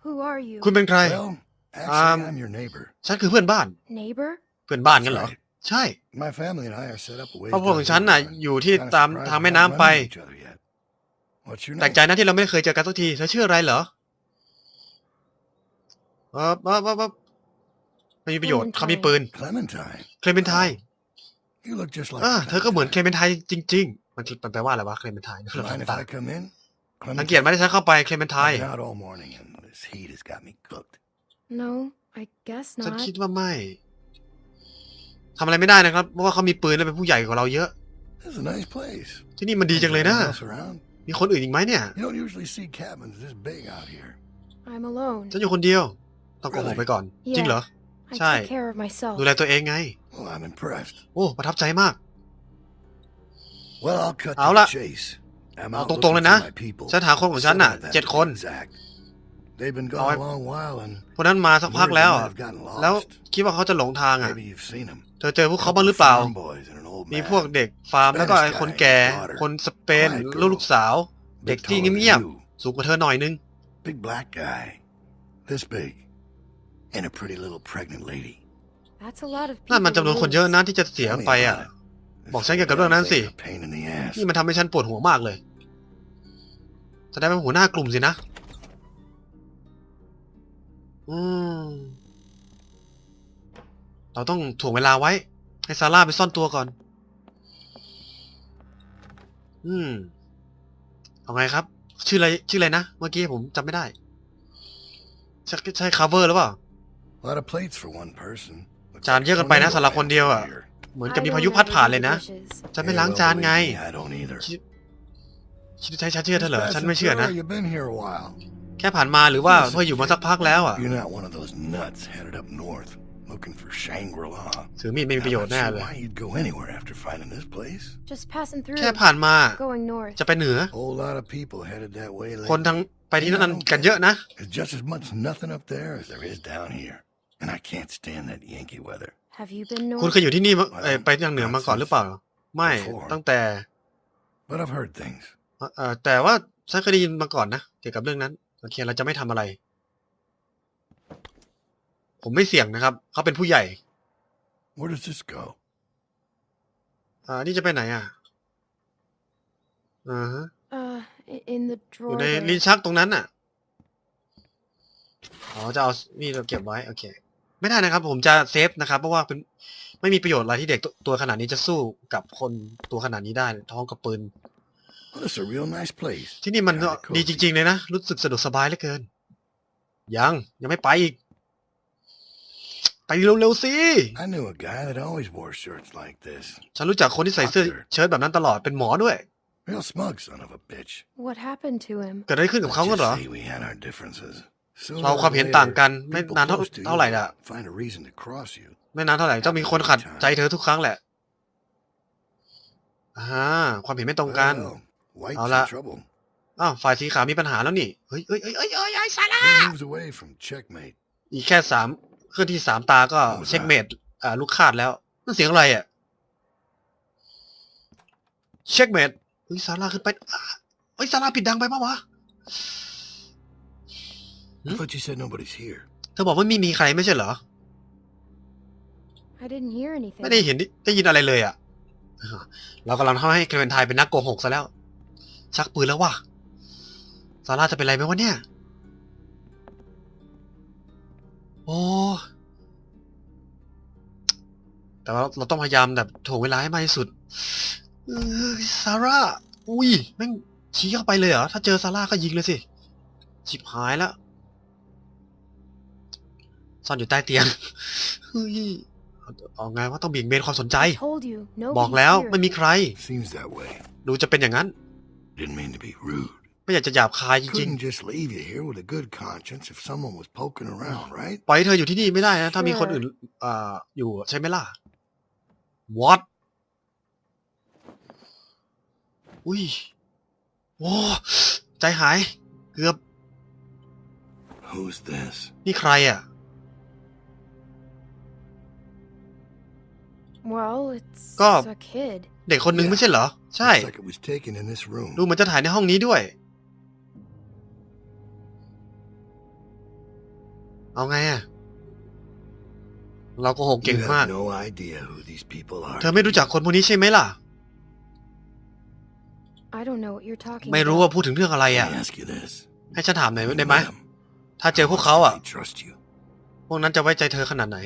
Speaker 3: Who are you?
Speaker 1: คุณเป็นใคร
Speaker 2: Well, actually,
Speaker 1: Um,
Speaker 2: I'm your neighbor.
Speaker 1: ฉันคือเพื่อนบ้าน
Speaker 3: Neighbor?
Speaker 1: เพื่อนบ้านกันเหรอ
Speaker 2: That's right.
Speaker 1: ใช่
Speaker 2: My family and I are set up a ways
Speaker 1: ครอบครัวของ
Speaker 2: down
Speaker 1: ฉัน
Speaker 2: the
Speaker 1: น่ะ
Speaker 2: river.
Speaker 1: อยู่ที่
Speaker 2: Kinda
Speaker 1: ตาม
Speaker 2: surprised
Speaker 1: ทาง
Speaker 2: we
Speaker 1: แม่
Speaker 2: haven't
Speaker 1: น้ำไป
Speaker 2: run into each other yet. What's your
Speaker 1: แปลก
Speaker 2: name?
Speaker 1: ใจนะที่เราไม่เคยเจอกันสักทีเธอชื่ออะไรเหรอ เออเออเออเออไม่มีประโยชน์
Speaker 3: Clementine
Speaker 1: เขามีปืน
Speaker 2: Clementine.
Speaker 1: เคลเมนไทน์
Speaker 2: You look just like
Speaker 1: เออเธอก็เหมือนเคล
Speaker 2: Clementine.
Speaker 1: เมนไทน์จริง ๆ มันมันแปลว่าอะไรวะเคลเมนไทน์
Speaker 2: Mind if I come in?
Speaker 1: สังเกตไหมที่ฉันเข้าไปเคลเมนไท
Speaker 2: I've
Speaker 1: น์
Speaker 2: been out all morning and this heat has got me cooked.
Speaker 3: No, I guess
Speaker 1: ฉัน
Speaker 3: not.
Speaker 1: คิดว่าไม่ทำอะไรไม่ได้นะครับ เพราะว่าเขามีปืนและเป็นผู้ใหญ่กว่าเราเยอะ
Speaker 2: This is a nice place.
Speaker 1: ที่นี่มันดีจังเลยนะ
Speaker 2: Anyone else around?
Speaker 1: มีคนอื่นอีกไหมเนี่ย
Speaker 2: You don't usually see cabins this big out here.
Speaker 3: I'm alone.
Speaker 1: ฉันอยู่คนเดียว ต้องโกหกไปก่อน จริงเหรอ
Speaker 3: I
Speaker 1: Chai.
Speaker 3: take care of myself.
Speaker 1: ดูแลตัวเองไง
Speaker 2: Well, I'm impressed.
Speaker 1: โอ้ประทับใจมาก
Speaker 2: Well, I'll cut to
Speaker 1: เอา
Speaker 2: the
Speaker 1: ละ
Speaker 2: chase. I'm
Speaker 1: เอา
Speaker 2: out
Speaker 1: ตรงๆ
Speaker 2: looking
Speaker 1: เลยนะ
Speaker 2: for my people.
Speaker 1: ฉันหาคนของฉันน่ะ
Speaker 2: Seven of them
Speaker 1: เจ็ด
Speaker 2: to
Speaker 1: คน
Speaker 2: be exact. They've been
Speaker 1: เอาไว้
Speaker 2: gone a long while and
Speaker 1: พวกนั้นมาสักพักแล้ว
Speaker 2: word
Speaker 1: อะ
Speaker 2: might have gotten
Speaker 1: แล้ว
Speaker 2: lost.
Speaker 1: คิดว่าเขาจะหลงทางอะ
Speaker 2: Maybe you've seen them.
Speaker 1: เธอเจอพวกเขาบ้างหรือเปล่า
Speaker 2: Farm boys and an old
Speaker 1: มี
Speaker 2: man.
Speaker 1: พวกเด็กฟาร์ม แล้วก็ไอ้คนแก่ คนสเปนลูกลูกสาวเด็ก
Speaker 2: Bit
Speaker 1: ที่
Speaker 2: taller than
Speaker 1: เงียบ
Speaker 2: you.
Speaker 1: ๆ สูงกว่าเธอหน่อยนึง
Speaker 2: Big black guy. This big. And a pretty little pregnant lady.
Speaker 3: That's a lot of
Speaker 1: นั่น
Speaker 3: people
Speaker 1: มันจำนวนคนเยอะ
Speaker 3: to lose.
Speaker 1: นะที่จะเสีย
Speaker 2: Tell me
Speaker 1: ไปอะ
Speaker 2: about it. This
Speaker 1: บอกฉันเกี่ยวกับเรื่องนั้นสิ
Speaker 2: sounds like a pain in the ass.
Speaker 1: นี่มันทำให้ฉันปวดหัวมากเลยแสดงเป็นหัวหน้ากลุ่มสินะ อืม เราต้องถ่วงเวลาไว้ ให้ซาร่าไปซ่อนตัวก่อน อืม เอาไงครับ ชื่ออะไร ชื่ออะไรนะ เมื่อกี้ผมจำไม่ได้ ใช่ใช่ cover หรือเปล่า
Speaker 2: A lot of plates for one person. Looks
Speaker 1: จาน
Speaker 2: like
Speaker 1: เยอะเกันไปนะ
Speaker 2: tornado
Speaker 1: สำหรับคนเดียวอะ
Speaker 2: here.
Speaker 1: เหมือน
Speaker 3: I
Speaker 1: กับมี
Speaker 3: don't
Speaker 1: พายุพัด
Speaker 3: ever
Speaker 1: ผ่าน
Speaker 3: do
Speaker 1: เลย
Speaker 3: the
Speaker 1: นะ
Speaker 3: dishes.
Speaker 1: ฉันไม่
Speaker 2: Yeah,
Speaker 1: ล้าง
Speaker 2: well,
Speaker 1: จานไง
Speaker 2: believe me, I don't either.
Speaker 1: คิดคิดใช้ฉันเชื่อเธอเหรอ ฉันไม่เชื่อนะ
Speaker 2: You've been here a while.
Speaker 1: แค่ผ่านมาหรือว่าเพื่ออยู่มาสักพักแล้วอะ
Speaker 2: You're not one of those nuts headed up north looking for Shangri-La.
Speaker 1: ถือมีดไม่มีประโยชน์
Speaker 2: I'm
Speaker 1: แน่
Speaker 2: not sure
Speaker 1: เลย
Speaker 2: why you'd go anywhere after finding this place.
Speaker 3: Just passing through.
Speaker 1: แค่ผ่านมา
Speaker 3: Going north.
Speaker 1: จะไปเหนือ
Speaker 2: Whole lot of people headed that way
Speaker 1: คน
Speaker 2: lately.
Speaker 1: ทั้งไปที่นั่นกันเยอะนะ
Speaker 2: There's just as much nothing up there as there is down here. And I can't stand that Yankee weather.
Speaker 3: Have you been
Speaker 1: คุณ
Speaker 3: north?
Speaker 1: เคยอยู่ที่นี่มาเอ่อไปทางเหนือมาก่อนหรือเปล่า ไม่ ตั้งแต่
Speaker 2: But I've heard things.
Speaker 1: เอ่อแต่ว่าฉันเคยได้ยินมาก่อนนะ เกี่ยวกับเรื่องนั้น โอเค เราจะไม่ทำอะไร ผมไม่เสี่ยงนะครับ เขาเป็นผู้ใหญ่
Speaker 2: Where does this go?
Speaker 1: อ่า นี่จะไปไหนอะอ่าฮะ
Speaker 3: Uh, i- in the
Speaker 1: อ
Speaker 3: drawer.
Speaker 1: ยู่ใน
Speaker 3: there.
Speaker 1: ลิ้นชักตรงนั้นน่ะ อ๋อ จะเอา นี่เราเก็บไว้ โอเค ไม่ได้นะครับ ผมจะเซฟนะครับ เพราะว่าเป็นไม่มีประโยชน์อะไรที่เด็กตัวตัวขนาดนี้จะสู้กับคนตัวขนาดนี้ได้ท้องกับปืน
Speaker 2: Well, this is a real nice place.
Speaker 1: ที่นี่มัน
Speaker 2: Kinda
Speaker 1: ดี
Speaker 2: cozy.
Speaker 1: จริง ๆ เลยนะ รู้สึกสะดวกสบายเหลือเกิน ยัง ยังไม่ไปอีก ไปเร็วๆสิ
Speaker 2: I knew a guy that always wore shirts like this.
Speaker 1: ฉันรู้จักคนที่ใส่เสื้อเชิ้ตแบบนั้นตลอดเป็นหมอด้วย
Speaker 2: Real smug son of a bitch.
Speaker 3: What happened to him?
Speaker 1: เกิดอะไรขึ้นกับเขากัน
Speaker 2: Let's
Speaker 1: เหรอ
Speaker 2: just say we had our differences. Sooner
Speaker 1: เรา
Speaker 2: or
Speaker 1: ความเห็น
Speaker 2: later,
Speaker 1: ต่างกันไม่
Speaker 2: people
Speaker 1: นานเท่า
Speaker 2: close to you
Speaker 1: เท่าไหร่ล่ะ
Speaker 2: Find a reason to cross you.
Speaker 1: ไม่นานเท่าไหร่จะมีคนขัดใจเธอทุกครั้งแหละอ่าความเห็นไม่ตรงกัน
Speaker 2: Well, White's
Speaker 1: เอา
Speaker 2: in
Speaker 1: ละ
Speaker 2: trouble.
Speaker 1: อ้าวฝ่ายสีขาวมีปัญหาแล้วนี่เฮ้ยเฮ้ยเฮ้ยเฮ้ยเฮ้ยเฮ้ยซาร่า
Speaker 2: He moves away from checkmate.
Speaker 1: อีกแค่สามเครื่องที่สามตาก็
Speaker 2: เอาละ
Speaker 1: เช็คเมดอ่าลูกคาดแล้วนั่นเสียงอะไรอะเช็คเมดเฮ้ยซาร่าขึ้นไปอะเฮ้ยซาร่าปิดดังไปปะวะ
Speaker 2: I thought you said nobody's here.
Speaker 1: เธอบอกว่าไม่มีใครไม่ใช่เหรอ
Speaker 3: I didn't hear anything.
Speaker 1: ไม่ได้เห็นได้ยินอะไรเลยอะเรากำลังทำให้เคลเวนไทน์เป็นนักโกหกซะแล้ว ชักปืนแล้วว่ะซาร่าจะเป็นไรไหมวะเนี่ย โอ้แต่ว่าเราต้องพยายามแบบถ่วงเวลาให้มากที่สุดเออซาร่า อุ้ยแม่งชี้เข้าไปเลยเหรอ ถ้าเจอซาร่าก็ยิงเลยสิชิบหายแล้ว ซ่อนอยู่ใต้เตียงเฮ้ยเอาเอาไงว่าต้องเบี่ยงเบนความสนใจ
Speaker 3: I told you,
Speaker 1: บอก
Speaker 3: nobody's
Speaker 1: แล้ว
Speaker 3: here.
Speaker 1: ไม่มีใคร
Speaker 2: Seems that way.
Speaker 1: ดูจะเป็นอย่างนั้น
Speaker 2: Didn't mean to be rude.
Speaker 1: ไม่อยากจะหยาบคายจริง
Speaker 2: Couldn't just leave you here with a good conscience if someone was poking around, right?
Speaker 1: ๆ ปล่อยให้เธออยู่ที่นี่ไม่ได้นะ ถ้ามีคนอื่นอ่าอยู่ใช่ไหมล่ะ what อุ้ยโอ้ใจหาย เกือบ
Speaker 2: Who's this?
Speaker 1: นี่ใครอะ
Speaker 3: Well, it's
Speaker 1: Go.
Speaker 3: a kid.
Speaker 1: เด็กคนนึง
Speaker 2: Yeah.
Speaker 1: ไม่ใช่เหรอ ใช่
Speaker 2: Looks like it was taken in this room.
Speaker 1: ดูเหมือนจะถ่ายในห้องนี้ด้วย เอาไงอะเราโก็หกเก่ง
Speaker 2: You
Speaker 1: มาก
Speaker 2: have no idea who these people are.
Speaker 1: เธอไม่รู้จักคนพวกนี้ใช่ไหมล่ะ
Speaker 3: I don't know what you're talking
Speaker 1: ไม่รู้ว่า
Speaker 3: about.
Speaker 1: พูดถึงเรื่องอะไร
Speaker 2: Let
Speaker 1: อะ
Speaker 2: me ask you this.
Speaker 1: ให้ฉันถามหน่อย
Speaker 2: Who
Speaker 1: ได้ไหม
Speaker 2: them?
Speaker 1: ถ้าเจอพวกเขาอะ
Speaker 2: They trust you.
Speaker 1: พวกนั้นจะไว้ใจเธอขนาดไหน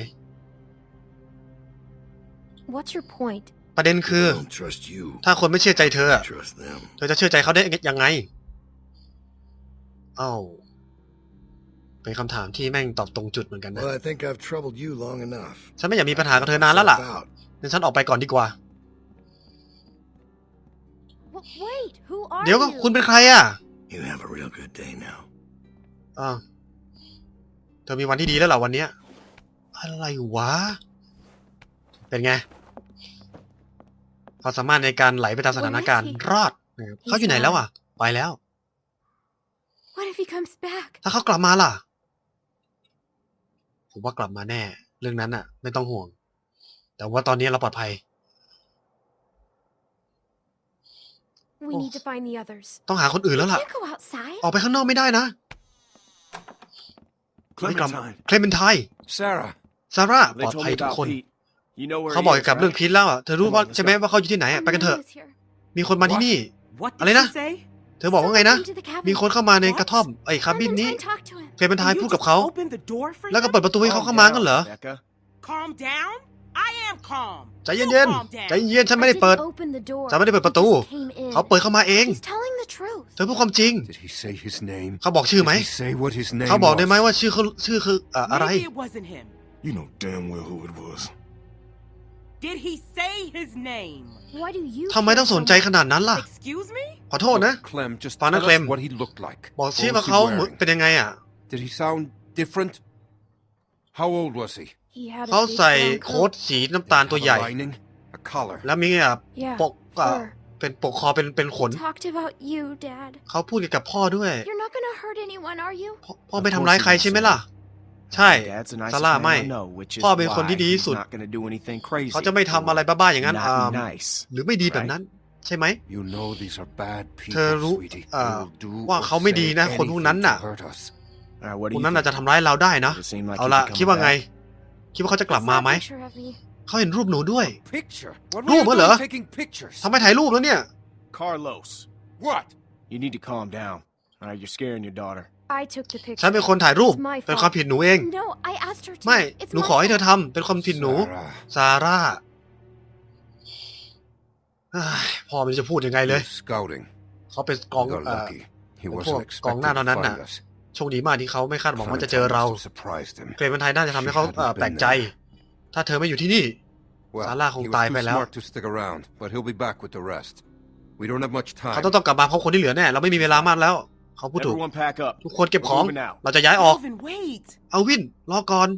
Speaker 3: What's your point?
Speaker 1: ประเด็นคือ
Speaker 2: They don't trust you.
Speaker 1: ถ้าคนไม่เชื่อใจเธอ
Speaker 2: You
Speaker 1: อะ
Speaker 2: trust them.
Speaker 1: เธอจะเชื่อใจเขาได้ยังไงเอ้าเป็นคำถามที่แม่งตอบตรงจุดเหมือนกันนะ
Speaker 2: Well, I think I've troubled you long enough.
Speaker 1: ฉันไม่อยากมีปัญหากับเธอนานแล้วล่ะ
Speaker 2: Myself out.
Speaker 1: งั้นฉันออกไปก่อนดีกว่า
Speaker 3: W- wait, who are
Speaker 1: เดี๋ยวก็
Speaker 3: you?
Speaker 1: คุณเป็นใครอะ
Speaker 2: You have a real good day now.
Speaker 1: อ้าวเธอมีวันที่ดีแล้วเหรอวันเนี้ย อะไรวะ เป็นไง ความสามารถในการไหลไปตามสถานการณ์
Speaker 3: Where is he?
Speaker 1: รอดนะครับเขาอยู่ไหนแล้วอะ ไปแล้ว
Speaker 3: What if he comes back?
Speaker 1: ถ้าเขากลับมาล่ะ ผมว่ากลับมาแน่ เรื่องนั้นอะ ไม่ต้องห่วง แต่ว่าตอนนี้เราปลอดภัย
Speaker 3: We
Speaker 1: Oh.
Speaker 3: need to find the others.
Speaker 1: ต้องหาคนอื่นแล้วล่ะ
Speaker 3: Can't go outside.
Speaker 1: ออกไปข้างนอกไม่ได้นะ ไม่กลับ
Speaker 7: Clementine.
Speaker 1: เคลเมนไทน์
Speaker 7: Sarah.
Speaker 1: ซาร่าป
Speaker 7: They
Speaker 1: ลอด
Speaker 7: told
Speaker 1: ภัย
Speaker 7: me
Speaker 1: ทุก
Speaker 7: about
Speaker 1: คน
Speaker 7: Pete. You know where
Speaker 1: เขา
Speaker 7: he
Speaker 1: บอก
Speaker 7: is,
Speaker 1: เกี่ยวกับเรื่อง
Speaker 7: right?
Speaker 1: พีทแล้วอะเธอรู้
Speaker 7: Come on,
Speaker 1: ว่า
Speaker 7: let's
Speaker 1: ใช่ไหม
Speaker 7: go.
Speaker 1: ว่าเขาอยู่ที่ไหนอะ
Speaker 3: A
Speaker 1: ไปกันเถอะ
Speaker 3: man is here.
Speaker 1: มีคนมาที่นี่
Speaker 6: What did
Speaker 1: Alina?
Speaker 6: she say?
Speaker 1: เธอบอกว่าไงนะ
Speaker 3: Someone came to the cabin.
Speaker 1: มีคนเข้ามาในกระท่อมไอ้คาบินนี้
Speaker 3: Clementine talked to him.
Speaker 1: เคลเมนไท
Speaker 6: And
Speaker 1: น์
Speaker 6: you
Speaker 1: พูดกับ
Speaker 6: just
Speaker 1: เขา
Speaker 6: opened the door for
Speaker 1: แล้วก็
Speaker 6: him?
Speaker 1: เปิดประตูให้เขา
Speaker 7: Calm
Speaker 1: เข้ามา
Speaker 7: down,
Speaker 1: กันเหรอ
Speaker 7: Becca.
Speaker 6: Calm down? I am calm.
Speaker 1: ใจเย็น
Speaker 6: You calm
Speaker 1: ๆ
Speaker 6: down.
Speaker 1: ใจเย็นๆฉันไม่
Speaker 3: I
Speaker 1: ได้เปิด
Speaker 3: didn't open the door.
Speaker 1: ฉันไม่ได้เปิดประตู
Speaker 3: He just came in.
Speaker 1: เขาเปิดเข้ามาเอง
Speaker 3: He's telling the truth.
Speaker 1: เธอพูดความจริง
Speaker 8: Did he say his name?
Speaker 1: เขาบอกชื่อไหม
Speaker 8: Did he say what his name
Speaker 1: เขาบอกได้ไหม
Speaker 8: was?
Speaker 1: ว่าชื่อเขาชื่อคือเอ่ออะไร
Speaker 6: Did he say his name?
Speaker 3: Why do you
Speaker 1: ทำไมต้องสนใจขนาดนั้นล่ะ
Speaker 6: Excuse me?
Speaker 1: ขอโทษนะ
Speaker 8: Look, Clem, just
Speaker 1: Pana
Speaker 8: tell
Speaker 1: Clem.
Speaker 8: us what he looked like.
Speaker 1: บอก
Speaker 8: What
Speaker 1: ชื่อ
Speaker 8: was
Speaker 1: ว่า
Speaker 8: he
Speaker 1: เขาเหมือน
Speaker 8: wearing?
Speaker 1: เป็นยังไงอะ
Speaker 8: Did he sound different? How old was he?
Speaker 3: He had a
Speaker 1: เขา
Speaker 3: big
Speaker 1: ใส่
Speaker 3: brown
Speaker 1: โค้ท
Speaker 3: coat.
Speaker 1: สีน้ำตาล
Speaker 8: Did
Speaker 1: ตัว
Speaker 8: he
Speaker 1: ใหญ่
Speaker 8: have a lining? A collar?
Speaker 1: แล้วมีอะ
Speaker 3: Yeah,
Speaker 1: ปกอะ
Speaker 3: fur.
Speaker 1: เป็นปกคอเป็นเป็นขน
Speaker 3: Talked about you, Dad.
Speaker 1: เขาพูดเกี่ยวกับพ่อด้วย
Speaker 3: You're not gonna hurt anyone, are you?
Speaker 1: พ่อพ่อไม่ทำร้ายใครใช่ไหมล่ะ ใช่
Speaker 7: Dad's the nicest
Speaker 1: ซาร่า
Speaker 7: man
Speaker 1: ไม่
Speaker 7: I know, which is
Speaker 1: พ่อเป็นคน
Speaker 7: why
Speaker 1: ที่ดีที่
Speaker 7: he's
Speaker 1: สุด
Speaker 7: not gonna do anything crazy
Speaker 1: เขาจะไม่ทำอะไรบ้าๆอย่างนั้น
Speaker 7: Not
Speaker 1: อ่า
Speaker 7: nice
Speaker 1: หรือไม่ดีแบบนั้น ใช่ไหม
Speaker 8: You know these are bad
Speaker 1: เธอ
Speaker 8: people,
Speaker 1: รู้
Speaker 8: sweetie.
Speaker 1: อ่า
Speaker 8: They will do
Speaker 1: ว่า
Speaker 8: or
Speaker 1: เขาไม่ดี
Speaker 8: say
Speaker 1: นะ คนพวกนั้น
Speaker 8: anything
Speaker 1: น่ะ
Speaker 8: to hurt us.
Speaker 7: Alright, what
Speaker 1: ค
Speaker 7: do
Speaker 1: น
Speaker 7: you
Speaker 1: นั้นอาจ
Speaker 7: think?
Speaker 1: จะทำร้ายเราได้นะ
Speaker 7: Does it seem like
Speaker 1: เอา
Speaker 7: he
Speaker 1: ละ
Speaker 7: could
Speaker 1: คิด
Speaker 7: come
Speaker 1: ว่าไง
Speaker 7: back?
Speaker 1: คิดว่าเขาจะกลับ
Speaker 3: I
Speaker 1: มา
Speaker 3: saw a
Speaker 1: ไหม
Speaker 3: picture of me.
Speaker 1: เขาเห็นรูปหนูด้วย
Speaker 8: Picture? What
Speaker 1: รูป
Speaker 8: were
Speaker 1: เหรอ
Speaker 8: you doing taking pictures?
Speaker 1: ทำไมถ่ายรูปแล้วเนี่ย
Speaker 7: Carlos,
Speaker 8: What?
Speaker 7: you need to calm down. Alright, you're scaring your daughter.
Speaker 3: I took the picture.
Speaker 1: ฉันเป็นคนถ่ายรูป
Speaker 3: It's my
Speaker 1: เป็นความ
Speaker 3: fault.
Speaker 1: ผิดหนูเอง
Speaker 3: No, I asked her to.
Speaker 1: ไม่
Speaker 3: It's
Speaker 1: หนู
Speaker 3: my
Speaker 1: ขอให้เธอ
Speaker 3: fault.
Speaker 1: ทำเป็นความผิดหนู
Speaker 8: Sarah,
Speaker 1: ซาร่าเอ้ยพ่อไมันจะพูดยังไงเลย
Speaker 8: you're scouting.
Speaker 1: เขาเป็นกอง
Speaker 8: We got
Speaker 1: เอ่อ
Speaker 8: lucky. He
Speaker 1: Ủa,
Speaker 8: wasn't
Speaker 1: còn
Speaker 8: expecting
Speaker 1: nào
Speaker 8: to
Speaker 1: năn
Speaker 8: find
Speaker 1: à?
Speaker 8: us.
Speaker 1: โชคดีมากที่เขาไม่คาดหวังว่าจะเจอ
Speaker 8: Clementine
Speaker 1: เรา
Speaker 8: must have surprised him.
Speaker 1: เกรมันไทยน่าจะทำให้เขาเอ่อแปลกใจ ถ้าเธอไม่อยู่ที่นี่
Speaker 8: Well,
Speaker 1: Salah
Speaker 8: he
Speaker 1: kung
Speaker 8: was
Speaker 1: tayo
Speaker 8: too
Speaker 1: pa lang.
Speaker 8: smart to stick around, but he'll be back with the rest. We don't have much
Speaker 1: เขา
Speaker 8: time.
Speaker 1: ต้องต้องกลับมาพบคนที่เหลือแน่ เราไม่มีเวลามากแล้ว เขาพูดถูก
Speaker 7: Everyone pack up.
Speaker 1: ทุกคนเก็บของ
Speaker 7: We're moving out.
Speaker 1: เราจะย้ายออก
Speaker 6: Alvin, wait.
Speaker 1: เอาวิน รอก่อน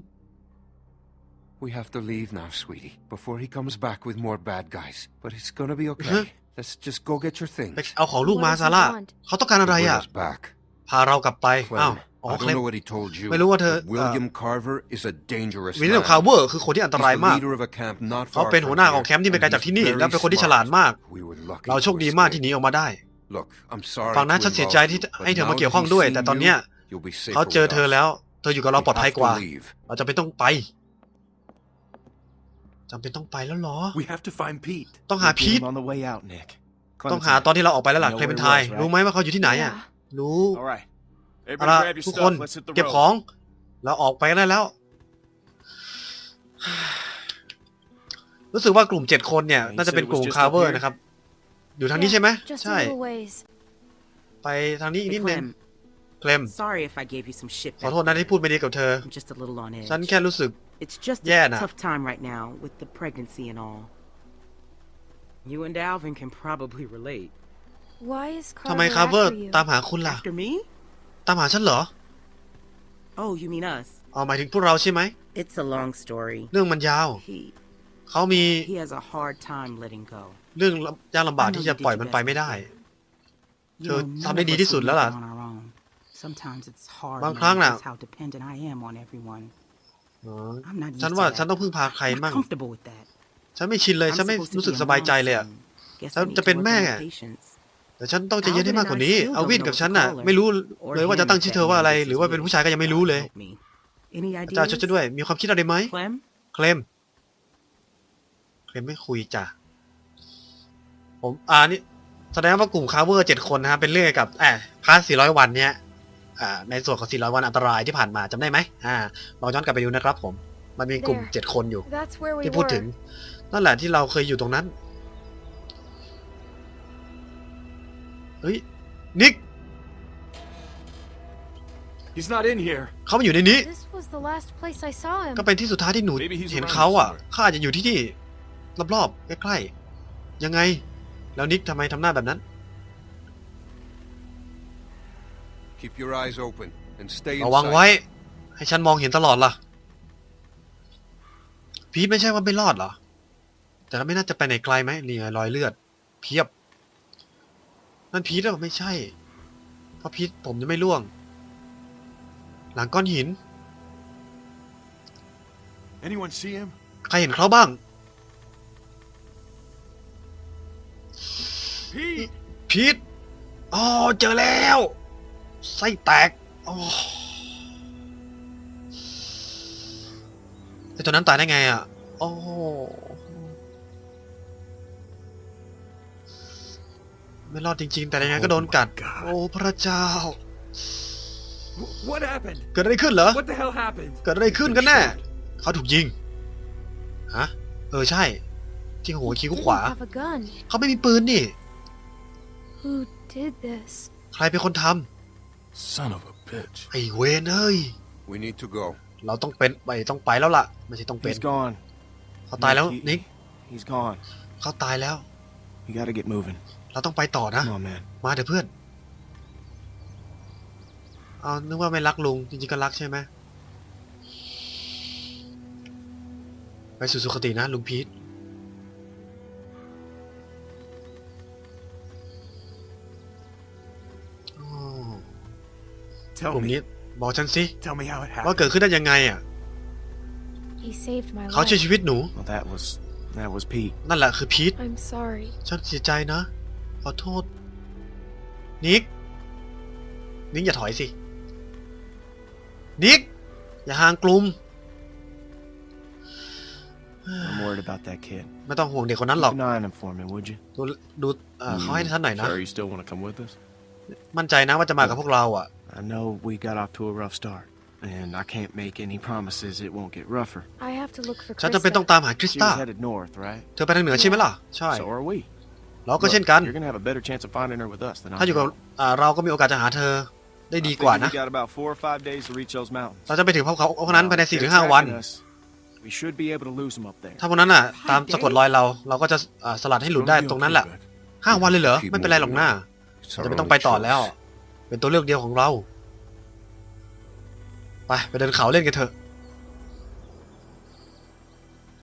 Speaker 8: We have to leave now, sweetie, before he comes back with more bad guys. But it's gonna be okay.
Speaker 1: Huh?
Speaker 8: Let's just go get your
Speaker 1: ไป
Speaker 8: things.
Speaker 1: เอาของลูกมา
Speaker 3: What does he
Speaker 1: ซาร่า
Speaker 3: want?
Speaker 1: เขาต้องการอะไร
Speaker 8: Bring
Speaker 1: อะ
Speaker 8: us back.
Speaker 1: พาเรากลับไป อ้าว
Speaker 8: Clem,
Speaker 1: อ๋อ
Speaker 8: I
Speaker 1: เคล
Speaker 8: don't
Speaker 1: ม
Speaker 8: know what he told you.
Speaker 1: ไม่รู้ว่าเธอ
Speaker 8: but William Carver is a dangerous
Speaker 1: วิลเลียม
Speaker 8: man.
Speaker 1: คาร์เวอร์คือคนที่อันต
Speaker 8: He's
Speaker 1: ราย
Speaker 8: the
Speaker 1: มาก
Speaker 8: leader of a camp not
Speaker 1: เขา
Speaker 8: far
Speaker 1: เป็นหัวหน้า
Speaker 8: from
Speaker 1: ของ
Speaker 8: here,
Speaker 1: แคมป์ที่ไม่ไกล
Speaker 8: and
Speaker 1: จาก
Speaker 8: he's
Speaker 1: ที่นี่
Speaker 8: very
Speaker 1: และเป็นคนที่ฉลาด
Speaker 8: smart.
Speaker 1: มาก
Speaker 8: We were lucky
Speaker 1: เรา
Speaker 8: to
Speaker 1: โชคดีมากที่ห
Speaker 8: escape.
Speaker 1: นีออกมาได้
Speaker 8: Look, I'm sorry
Speaker 1: ฟังนะ
Speaker 8: to
Speaker 1: ฉันเสีย
Speaker 8: involve
Speaker 1: ใจที่
Speaker 8: you, but
Speaker 1: ให้เธอมา
Speaker 8: now
Speaker 1: เกี่ยว
Speaker 8: that
Speaker 1: ข้อง
Speaker 8: he's
Speaker 1: ด้วย
Speaker 8: seen
Speaker 1: แต่ตอน
Speaker 8: you,
Speaker 1: เนี้ย
Speaker 8: you'll be
Speaker 1: เขา
Speaker 8: safer
Speaker 1: เจอ
Speaker 8: with
Speaker 1: เธอ
Speaker 8: us.
Speaker 1: แล้ว เธออยู่กับเรา
Speaker 8: We
Speaker 1: ปลอดภัย
Speaker 8: have
Speaker 1: กว่า
Speaker 8: to leave.
Speaker 1: เราจะเป็นต้องไปจำเป็นต้องไปแล้วเหรอ
Speaker 8: We have to find Pete.
Speaker 1: ต้องหา
Speaker 7: We'll
Speaker 1: พี
Speaker 7: get
Speaker 1: ท
Speaker 7: him on the way out, Nick.
Speaker 1: ต้องหาตอนที่เราออกไปแล้วล่ะ
Speaker 7: You know
Speaker 1: เคลเมน
Speaker 7: where
Speaker 1: ไท
Speaker 7: he
Speaker 1: น์
Speaker 7: was, right?
Speaker 1: รู้ไหมว่าเขาอยู่ที่ไหนอะ
Speaker 3: Yeah.
Speaker 1: รู้
Speaker 7: Alright.
Speaker 1: เอา
Speaker 7: Everybody
Speaker 1: ละ
Speaker 7: grab your
Speaker 1: ทุกคน
Speaker 7: stuff. Let's hit the
Speaker 1: เก็บ
Speaker 7: road.
Speaker 1: ของ เราออกไปได้แล้ว รู้สึกว่ากลุ่มเจ็ดคนเนี่ย
Speaker 7: Yeah, he
Speaker 1: น่าจะเป็นกลุ่ม
Speaker 7: said it was
Speaker 1: คา
Speaker 7: just
Speaker 1: ร์เวอร์
Speaker 7: up here.
Speaker 1: นะครับ อยู่ทางนี้
Speaker 3: Yeah,
Speaker 1: ใช่ไหม
Speaker 3: Just
Speaker 1: ใช่
Speaker 3: a little ways.
Speaker 1: ไปทางนี้อีก
Speaker 6: Hey,
Speaker 1: นิดนึง
Speaker 6: Clem,
Speaker 1: เคลม
Speaker 6: Sorry if I gave you some shit
Speaker 1: ขอ
Speaker 6: back
Speaker 1: โทษนะที่พูดไม่ดีกับเธอ
Speaker 6: I'm just a little on edge.
Speaker 1: ฉันแค่รู้สึก
Speaker 6: It's just
Speaker 1: Yeah,
Speaker 6: a
Speaker 1: nah.
Speaker 6: tough time right now with the pregnancy and all. You and Alvin can probably relate.
Speaker 3: Why is
Speaker 1: ทำไม
Speaker 3: Carver
Speaker 1: คาร์เวอร์
Speaker 3: after you?
Speaker 1: ตามหาคุณล่ะ
Speaker 6: After me?
Speaker 1: ตามหาฉันเหรอ
Speaker 6: Oh, you mean us?
Speaker 1: เอาหมายถึงพวกเราใช่ไหม
Speaker 6: It's a long story.
Speaker 1: เรื่องมันยาว
Speaker 6: He
Speaker 1: เขามี
Speaker 6: he has a hard time letting go.
Speaker 1: เรื่องยากลำบากที่จะปล่อยมันไปไม่ได้
Speaker 6: You
Speaker 1: So,
Speaker 6: know, none
Speaker 1: ทำได้
Speaker 6: of
Speaker 1: ดี
Speaker 6: us
Speaker 1: ที่สุด
Speaker 6: would
Speaker 1: แล้ว
Speaker 6: make
Speaker 1: ล่ะ
Speaker 6: it on our own. Sometimes it's hard
Speaker 1: บาง
Speaker 6: knowing
Speaker 1: ครั้งน่ะ
Speaker 6: just how dependent I am on everyone.
Speaker 1: อ๋อ
Speaker 6: I'm not used
Speaker 1: ฉัน
Speaker 6: to
Speaker 1: ว่า
Speaker 6: that.
Speaker 1: ฉันต้องพึ่งพาใคร
Speaker 6: I'm
Speaker 1: มั่ง
Speaker 6: not comfortable with that.
Speaker 1: ฉันไม่ชินเลย
Speaker 6: I'm
Speaker 1: ฉันไม่
Speaker 6: supposed to
Speaker 1: รู้
Speaker 6: be
Speaker 1: สึก
Speaker 6: a
Speaker 1: สบายใจเลย
Speaker 6: mom
Speaker 1: อะ
Speaker 6: soon. Guess
Speaker 1: แล้ว
Speaker 6: I need
Speaker 1: จะเป็น
Speaker 6: to work
Speaker 1: แม่
Speaker 6: on my patience.
Speaker 1: แต่ฉันต้องใจเย็นให้มากกว่านี้
Speaker 6: Alvin and I
Speaker 1: เอาวิน
Speaker 6: still
Speaker 1: กับ
Speaker 6: don't
Speaker 1: ฉัน
Speaker 6: know
Speaker 1: น่ะ
Speaker 6: the
Speaker 1: ไม่รู้
Speaker 6: Or
Speaker 1: เลยว่าจะ
Speaker 6: him
Speaker 1: ตั้ง
Speaker 6: if
Speaker 1: ชื่อ
Speaker 6: that
Speaker 1: เธอว่าอะไร
Speaker 6: name is
Speaker 1: หรือว่าเป็นผู้ชายก็ยังไม่รู้เลย
Speaker 6: Help me. Any
Speaker 1: พระเจ้า
Speaker 6: ideas?
Speaker 1: ช่วยฉันด้วย มีความคิดอะไรไหม
Speaker 6: Clem?
Speaker 1: เคลม เคลมไม่คุยจ้ะ ผมอ่านี่แสดงว่ากลุ่มคาร์เวอร์เจ็ดคนนะครับเป็นเรื่องเกี่ยวกับแอบพาร์ท400วันเนี้ยอ่าในส่วนของ400วันอันตรายที่ผ่านมาจำได้ไหมอ่าลองย้อนกลับไปดูนะครับผม มันมีกลุ่ม
Speaker 3: There.
Speaker 1: เจ็ดคนอยู่
Speaker 3: That's where we
Speaker 1: ที่พูด
Speaker 3: were.
Speaker 1: ถึงนั่นแหละที่เราเคยอยู่ตรงนั้น เฮ้ย นิก
Speaker 7: He's not in here.
Speaker 1: เขามาอยู่ในนี้
Speaker 3: This was the last place I saw him.
Speaker 1: ก็เป็นที่สุดท้ายที่หนู
Speaker 7: Maybe he's
Speaker 1: เห็น
Speaker 7: around
Speaker 1: เขาอะ
Speaker 7: somewhere.
Speaker 1: เขาอาจจะอยู่ที่นี่รอบๆใกล้ๆยังไง แล้วนิกทำไมทำหน้าแบบนั้น
Speaker 8: Keep your eyes open and stay
Speaker 1: ระวัง
Speaker 8: inside.
Speaker 1: ไว้ ให้ฉันมองเห็นตลอดล่ะ พีทไม่ใช่ว่าไม่รอดเหรอ แต่ก็ไม่น่าจะไปไหนไกลไหมนี่ไงรอยเลือด เพียบ นั่นพีทหรือเปล่าไม่ใช่ เพราะพีทผมจะไม่ร่วง หลังก้อนหิน
Speaker 2: Anyone see him?
Speaker 1: ใครเห็นเขาบ้าง
Speaker 5: Pete!
Speaker 1: พีทอ๋อเจอแล้ว ไส้แตกอ๋อไอตัวนั้นตายได้ไงอะโอ้ไม่รอดจริง ๆ แต่ยังไงก็โดนกัด
Speaker 2: Oh my God.
Speaker 1: โอ้พระเจ้า
Speaker 5: What happened?
Speaker 1: เกิดอะไรขึ้นเหรอ
Speaker 5: What the hell happened?
Speaker 1: เกิดอะไรขึ้นกันแน่ เขาถูกยิง ฮะ เออใช่ ที่หัว
Speaker 3: He
Speaker 1: คิ้ว
Speaker 3: didn't
Speaker 1: ขวา
Speaker 3: have a gun.
Speaker 1: เขาไม่มีปืนนี่
Speaker 3: Who did this?
Speaker 1: ใครเป็นคนท
Speaker 2: Son of a bitch. ำ
Speaker 1: ไอ้เวนเอ้ย
Speaker 8: We need to go.
Speaker 1: เราต้องเป็นไปต้องไปแล้วล่ะ ไม่ใช่ต้องเป็น
Speaker 7: He's gone.
Speaker 1: เขาตายแล้ว
Speaker 7: He-
Speaker 1: นิก
Speaker 7: He's gone.
Speaker 1: เขาตายแล้ว
Speaker 7: We gotta get moving.
Speaker 1: เราต้องไปต่อนะ
Speaker 7: Come on, man.
Speaker 1: มาเถอะเพื่อนเอานึกว่าไม่รักลุง จริงๆก็รักใช่ไหม ไปสู่สุคตินะลุงพีท
Speaker 2: Tell
Speaker 1: ลุ่ม
Speaker 2: me.
Speaker 1: นี้บอกฉันสิ
Speaker 2: Tell me how it
Speaker 1: ว่า
Speaker 2: happened.
Speaker 1: เกิดขึ้นได้ยังไงอะ
Speaker 3: He saved my
Speaker 1: เขาช่วย
Speaker 3: life.
Speaker 1: ชีวิตหนู
Speaker 7: Well, that was that was Pete.
Speaker 1: นั่นแหละคือพีท
Speaker 3: I'm sorry.
Speaker 1: ฉันเสียใจนะ ขอโทษ นิก นิกอย่าถอยสิ นิก อย่าห่างกลุ่ม
Speaker 7: I'm worried about that kid.
Speaker 1: ไม่ต้องห่วงเด็กคนนั้นหรอก
Speaker 7: Keep an eye on him for me, would you?
Speaker 1: ดูดูเอ่อเขาให้ท่านหน่อยนะ
Speaker 7: Sure, you still want to come with us?
Speaker 1: มั่นใจนะว่าจะมากับพวกเราอะ
Speaker 7: I know we got off to a rough start, and I can't make any promises it won't get rougher.
Speaker 3: I have to look for
Speaker 1: ฉันจะเป็นต้อง
Speaker 3: Krista.
Speaker 1: ตามหาคริส
Speaker 7: She's
Speaker 1: ตา
Speaker 7: headed north, right?
Speaker 1: เธอไปทางเหนือใช่ไหมล่ะ ใช่
Speaker 7: So are we.
Speaker 1: เราก็
Speaker 7: Look,
Speaker 1: เช่นกัน
Speaker 7: You're gonna have a better chance of finding her with us than I
Speaker 1: ถ้าอยู่กับ
Speaker 7: do.
Speaker 1: อ่าเราก็มีโอกาสจะหาเธอได้
Speaker 7: I
Speaker 1: ดีกว่า
Speaker 7: figure
Speaker 1: นะ
Speaker 7: We got about four or five days to reach those mountains.
Speaker 1: เราจะไปถึงพวกเขาพวกนั้นภายใน
Speaker 7: Now, if
Speaker 1: 4-5
Speaker 7: they're
Speaker 1: วัน
Speaker 7: tracking us, We should be able to lose them up there.
Speaker 1: ถ้าพวกนั้นน่ะตามสะกดรอยเราเราก็จะอ่าสลัดให้หลุดได้ตรงนั้นแหละห้าวันเลยเหรอ ไม่เป็นไรหรอกหน้า
Speaker 8: It's
Speaker 1: จะ
Speaker 8: our
Speaker 1: ไม่ต้อง
Speaker 8: only
Speaker 1: ไปต่อแล้ว
Speaker 8: choice.
Speaker 1: เป็นตัวเลือกเดียวของเรา ไป ไปเดินเขาเล่นกันเถอะ